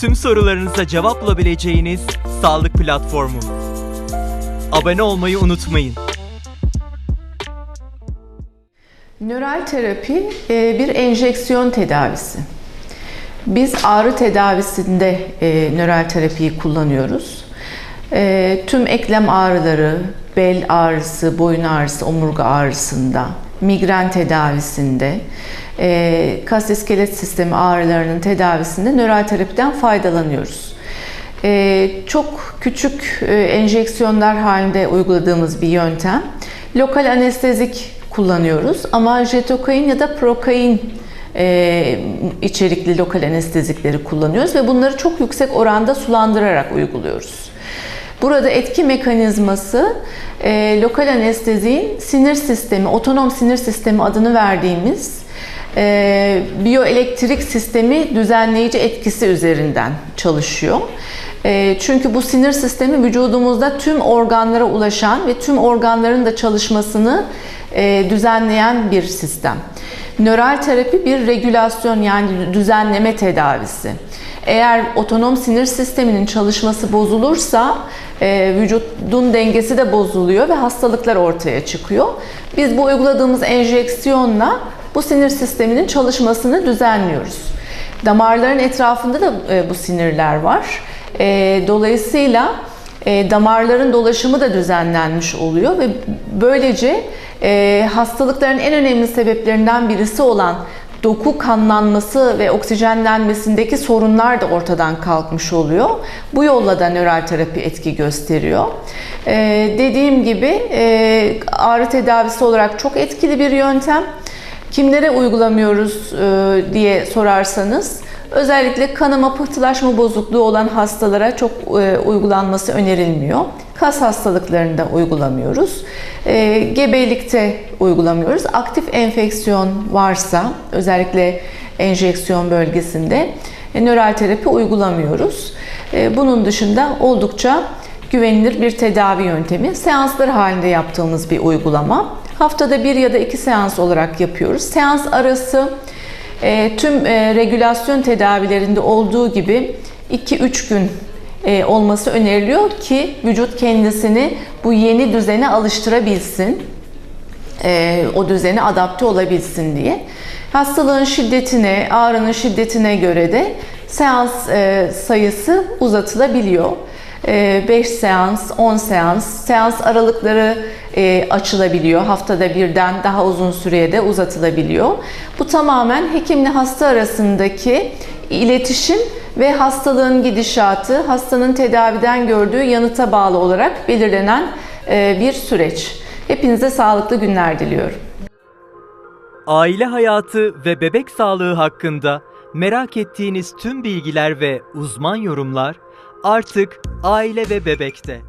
tüm sorularınıza cevap bulabileceğiniz sağlık platformu. Abone olmayı unutmayın. Nöral terapi e, bir enjeksiyon tedavisi. Biz ağrı tedavisinde e, nöral terapiyi kullanıyoruz. E, tüm eklem ağrıları, bel ağrısı, boyun ağrısı, omurga ağrısında, migren tedavisinde, e, kas iskelet sistemi ağrılarının tedavisinde nöral terapiden faydalanıyoruz. E, çok küçük e, enjeksiyonlar halinde uyguladığımız bir yöntem. Lokal anestezik kullanıyoruz ama jetokain ya da prokain e, içerikli lokal anestezikleri kullanıyoruz ve bunları çok yüksek oranda sulandırarak uyguluyoruz. Burada etki mekanizması e, lokal anesteziğin sinir sistemi, otonom sinir sistemi adını verdiğimiz e, biyoelektrik sistemi düzenleyici etkisi üzerinden çalışıyor. E, çünkü bu sinir sistemi vücudumuzda tüm organlara ulaşan ve tüm organların da çalışmasını e, düzenleyen bir sistem. Nöral terapi bir regülasyon yani düzenleme tedavisi. Eğer otonom sinir sisteminin çalışması bozulursa e, vücudun dengesi de bozuluyor ve hastalıklar ortaya çıkıyor. Biz bu uyguladığımız enjeksiyonla bu sinir sisteminin çalışmasını düzenliyoruz. Damarların etrafında da e, bu sinirler var. E, dolayısıyla e, damarların dolaşımı da düzenlenmiş oluyor ve böylece e, hastalıkların en önemli sebeplerinden birisi olan doku kanlanması ve oksijenlenmesindeki sorunlar da ortadan kalkmış oluyor. Bu yolla da nöral terapi etki gösteriyor. Ee, dediğim gibi e, ağrı tedavisi olarak çok etkili bir yöntem. Kimlere uygulamıyoruz e, diye sorarsanız özellikle kanama pıhtılaşma bozukluğu olan hastalara çok e, uygulanması önerilmiyor. Kas hastalıklarında uygulamıyoruz. E, gebelikte uygulamıyoruz. Aktif enfeksiyon varsa özellikle enjeksiyon bölgesinde e, nöral terapi uygulamıyoruz. Bunun dışında oldukça güvenilir bir tedavi yöntemi. Seanslar halinde yaptığımız bir uygulama. Haftada bir ya da iki seans olarak yapıyoruz. Seans arası tüm e, regülasyon tedavilerinde olduğu gibi 2-3 gün e, olması öneriliyor ki vücut kendisini bu yeni düzene alıştırabilsin. E, o düzene adapte olabilsin diye. Hastalığın şiddetine, ağrının şiddetine göre de seans e, sayısı uzatılabiliyor. 5 seans, 10 seans, seans aralıkları e, açılabiliyor. Haftada birden daha uzun süreye de uzatılabiliyor. Bu tamamen hekimle hasta arasındaki iletişim ve hastalığın gidişatı, hastanın tedaviden gördüğü yanıta bağlı olarak belirlenen e, bir süreç. Hepinize sağlıklı günler diliyorum. Aile hayatı ve bebek sağlığı hakkında merak ettiğiniz tüm bilgiler ve uzman yorumlar artık Aile ve Bebek'te.